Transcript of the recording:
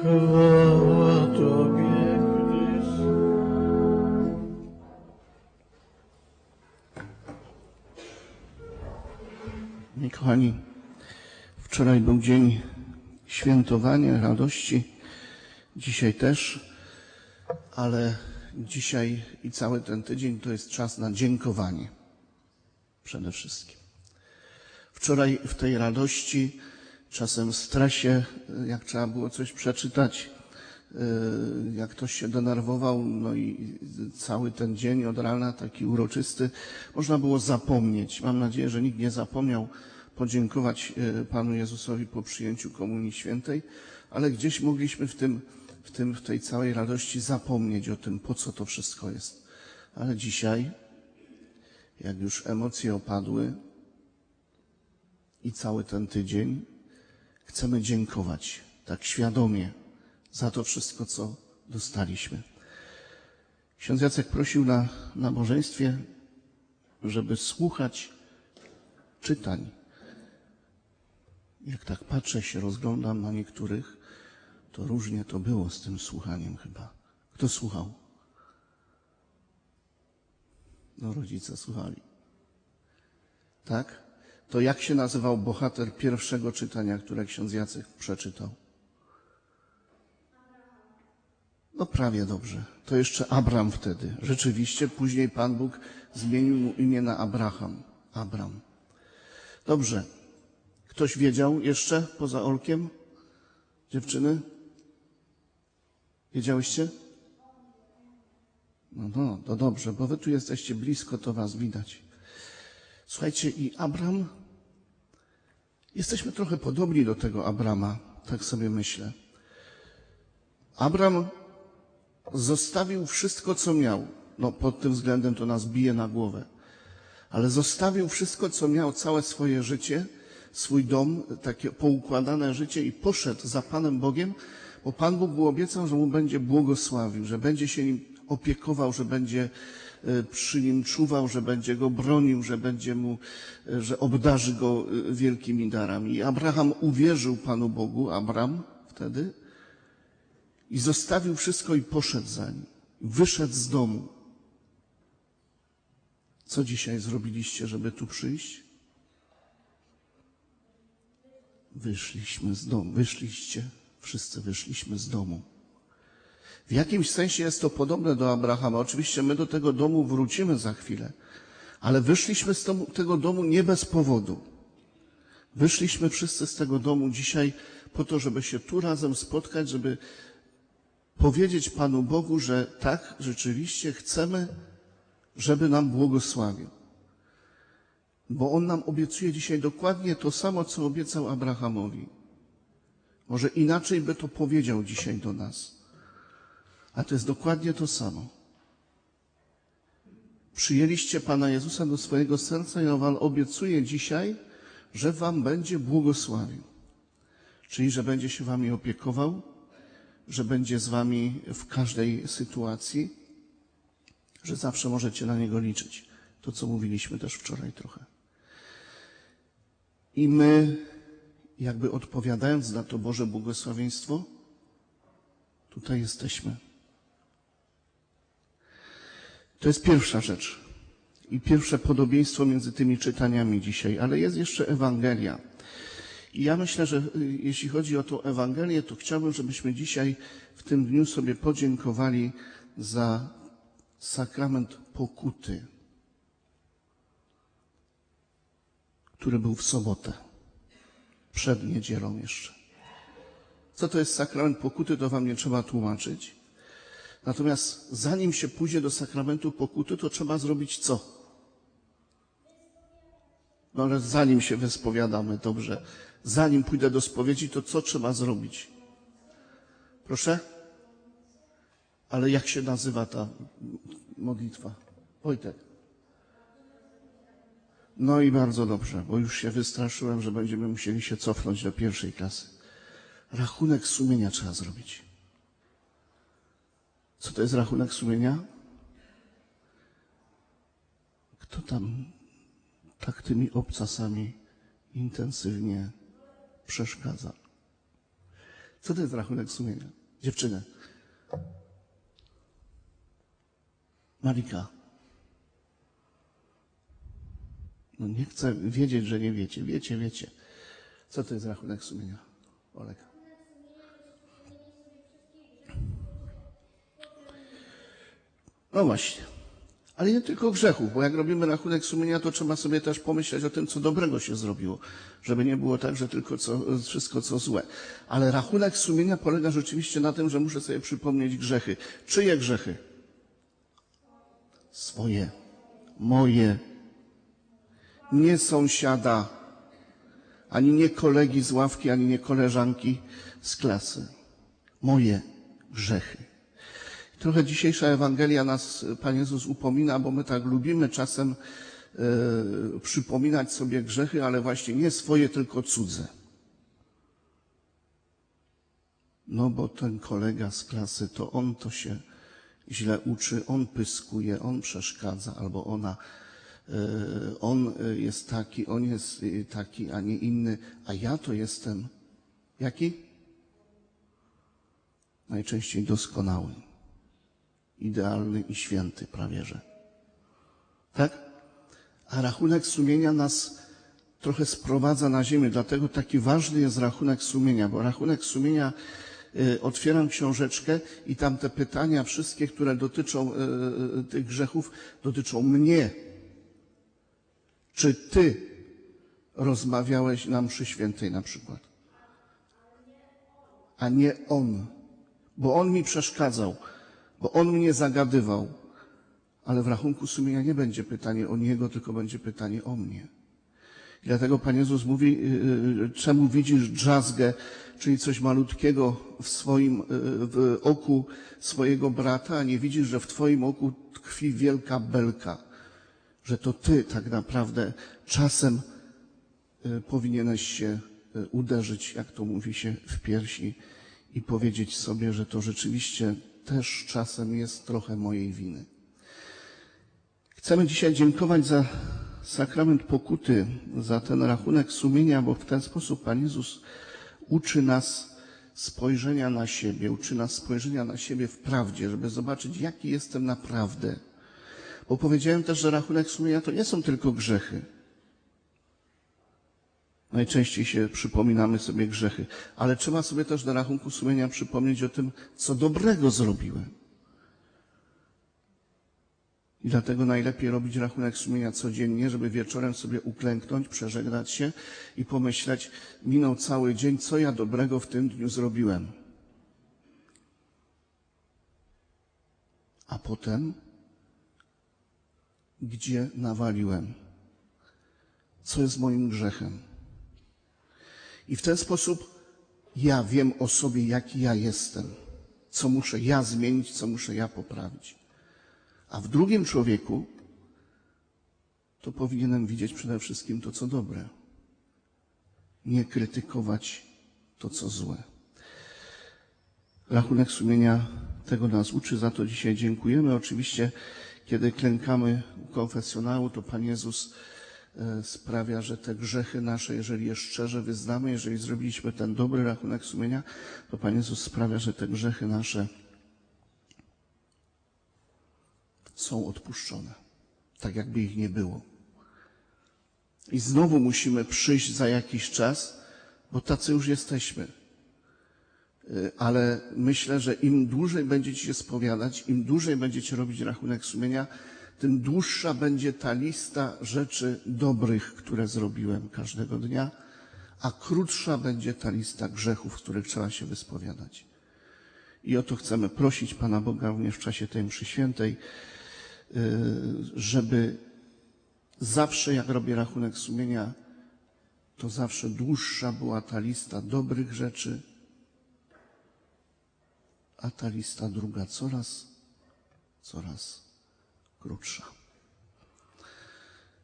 Chwała Tobie, Chryste. Moi kochani, wczoraj był dzień świętowania, radości, dzisiaj też, ale dzisiaj i cały ten tydzień to jest czas na dziękowanie przede wszystkim. Wczoraj w tej radości, czasem w stresie, jak trzeba było coś przeczytać, yy, jak ktoś się denerwował, no i cały ten dzień od rana taki uroczysty, można było zapomnieć. Mam nadzieję, że nikt nie zapomniał podziękować yy, Panu Jezusowi po przyjęciu Komunii Świętej, ale gdzieś mogliśmy w tym, w tym, w tej całej radości zapomnieć o tym, po co to wszystko jest. Ale dzisiaj, jak już emocje opadły i cały ten tydzień, chcemy dziękować tak świadomie za to wszystko, co dostaliśmy. Ksiądz Jacek prosił na nabożeństwie, żeby słuchać czytań. Jak tak patrzę się, rozglądam na niektórych, to różnie to było z tym słuchaniem chyba. Kto słuchał? No rodzice słuchali. Tak? To jak się nazywał bohater pierwszego czytania, które ksiądz Jacek przeczytał? No prawie dobrze. To jeszcze Abram wtedy. Rzeczywiście później Pan Bóg zmienił mu imię na Abraham. Abram. Dobrze. Ktoś wiedział jeszcze poza Olkiem? Dziewczyny? Wiedziałyście? No, no, to dobrze, bo wy tu jesteście blisko, to was widać. Słuchajcie, i Abram, jesteśmy trochę podobni do tego Abrama, tak sobie myślę. Abram zostawił wszystko, co miał. No, pod tym względem to nas bije na głowę. Ale zostawił wszystko, co miał, całe swoje życie, swój dom, takie poukładane życie i poszedł za Panem Bogiem, bo Pan Bóg mu obiecał, że mu będzie błogosławił, że będzie się nim opiekował, że będzie przy nim czuwał, że będzie go bronił, że będzie mu, e, że obdarzy go e, wielkimi darami. I Abraham uwierzył Panu Bogu, Abram wtedy, i zostawił wszystko i poszedł za nim. Wyszedł z domu. Co dzisiaj zrobiliście, żeby tu przyjść? Wyszliśmy z domu. Wyszliście. Wszyscy wyszliśmy z domu. W jakimś sensie jest to podobne do Abrahama. Oczywiście my do tego domu wrócimy za chwilę, ale wyszliśmy z tego domu nie bez powodu. Wyszliśmy wszyscy z tego domu dzisiaj po to, żeby się tu razem spotkać, żeby powiedzieć Panu Bogu, że tak, rzeczywiście chcemy, żeby nam błogosławił. Bo On nam obiecuje dzisiaj dokładnie to samo, co obiecał Abrahamowi. Może inaczej by to powiedział dzisiaj do nas. A to jest dokładnie to samo. Przyjęliście Pana Jezusa do swojego serca i On wam obiecuje dzisiaj, że wam będzie błogosławił. Czyli, że będzie się wami opiekował, że będzie z wami w każdej sytuacji, że zawsze możecie na Niego liczyć. To, co mówiliśmy też wczoraj trochę. I my, jakby odpowiadając na to Boże błogosławieństwo, tutaj jesteśmy. To jest pierwsza rzecz i pierwsze podobieństwo między tymi czytaniami dzisiaj, ale jest jeszcze Ewangelia. I ja myślę, że y, jeśli chodzi o tą Ewangelię, to chciałbym, żebyśmy dzisiaj w tym dniu sobie podziękowali za sakrament pokuty, który był w sobotę, przed niedzielą jeszcze. Co to jest sakrament pokuty, to wam nie trzeba tłumaczyć. Natomiast zanim się pójdzie do sakramentu pokuty, to trzeba zrobić co? No ale zanim się wyspowiadamy, dobrze, zanim pójdę do spowiedzi, to co trzeba zrobić? Proszę? Ale jak się nazywa ta modlitwa? Wojtek. No i bardzo dobrze, bo już się wystraszyłem, że będziemy musieli się cofnąć do pierwszej klasy. Rachunek sumienia trzeba zrobić. Co to jest rachunek sumienia? Kto tam tak tymi obcasami intensywnie przeszkadza? Co to jest rachunek sumienia? Dziewczynę. Marika. No nie chcę wiedzieć, że nie wiecie. Wiecie, wiecie. Co to jest rachunek sumienia? Olek. No właśnie. Ale nie tylko grzechów, bo jak robimy rachunek sumienia, to trzeba sobie też pomyśleć o tym, co dobrego się zrobiło, żeby nie było tak, że tylko co, wszystko co złe. Ale rachunek sumienia polega rzeczywiście na tym, że muszę sobie przypomnieć grzechy. Czyje grzechy? Swoje, moje, nie sąsiada, ani nie kolegi z ławki, ani nie koleżanki z klasy. Moje grzechy. Trochę dzisiejsza Ewangelia nas Pan Jezus upomina, bo my tak lubimy czasem e, przypominać sobie grzechy, ale właśnie nie swoje, tylko cudze. No bo ten kolega z klasy, to on to się źle uczy, on pyskuje, on przeszkadza, albo ona, e, on jest taki, on jest taki, a nie inny, a ja to jestem jaki? Najczęściej doskonały idealny i święty prawie że. Tak? A rachunek sumienia nas trochę sprowadza na ziemię, dlatego taki ważny jest rachunek sumienia, bo rachunek sumienia y, otwieram książeczkę i tam te pytania wszystkie, które dotyczą y, y, tych grzechów, dotyczą mnie. Czy ty rozmawiałeś na mszy świętej na przykład? A nie on, bo on mi przeszkadzał bo on mnie zagadywał. Ale w rachunku sumienia nie będzie pytanie o niego, tylko będzie pytanie o mnie. I dlatego Pan Jezus mówi, yy, czemu widzisz drzazgę, czyli coś malutkiego w swoim yy, w oku swojego brata, a nie widzisz, że w Twoim oku tkwi wielka belka, że to Ty tak naprawdę czasem powinieneś się uderzyć, jak to mówi się, w piersi i powiedzieć sobie, że to rzeczywiście też czasem jest trochę mojej winy. Chcemy dzisiaj dziękować za sakrament pokuty, za ten rachunek sumienia, bo w ten sposób Pan Jezus uczy nas spojrzenia na siebie, uczy nas spojrzenia na siebie w prawdzie, żeby zobaczyć, jaki jestem naprawdę. Bo powiedziałem też, że rachunek sumienia to nie są tylko grzechy. Najczęściej się przypominamy sobie grzechy, ale trzeba sobie też na rachunku sumienia przypomnieć o tym, co dobrego zrobiłem. I dlatego najlepiej robić rachunek sumienia codziennie, żeby wieczorem sobie uklęknąć, przeżegnać się i pomyśleć, minął cały dzień, co ja dobrego w tym dniu zrobiłem. A potem, gdzie nawaliłem, co jest moim grzechem. I w ten sposób ja wiem o sobie, jaki ja jestem, co muszę ja zmienić, co muszę ja poprawić. A w drugim człowieku to powinienem widzieć przede wszystkim to, co dobre. Nie krytykować to, co złe. Rachunek sumienia tego nas uczy, za to dzisiaj dziękujemy. Oczywiście, kiedy klękamy u konfesjonału, to Pan Jezus sprawia, że te grzechy nasze, jeżeli je szczerze wyznamy, jeżeli zrobiliśmy ten dobry rachunek sumienia, to Pan Jezus sprawia, że te grzechy nasze są odpuszczone. Tak jakby ich nie było. I znowu musimy przyjść za jakiś czas, bo tacy już jesteśmy. Y, Ale myślę, że im dłużej będziecie się spowiadać, im dłużej będziecie robić rachunek sumienia, tym dłuższa będzie ta lista rzeczy dobrych, które zrobiłem każdego dnia, a krótsza będzie ta lista grzechów, których trzeba się wyspowiadać. I o to chcemy prosić Pana Boga również w czasie tej mszy świętej, y, żeby zawsze, jak robię rachunek sumienia, to zawsze dłuższa była ta lista dobrych rzeczy, a ta lista druga coraz, coraz krótsza.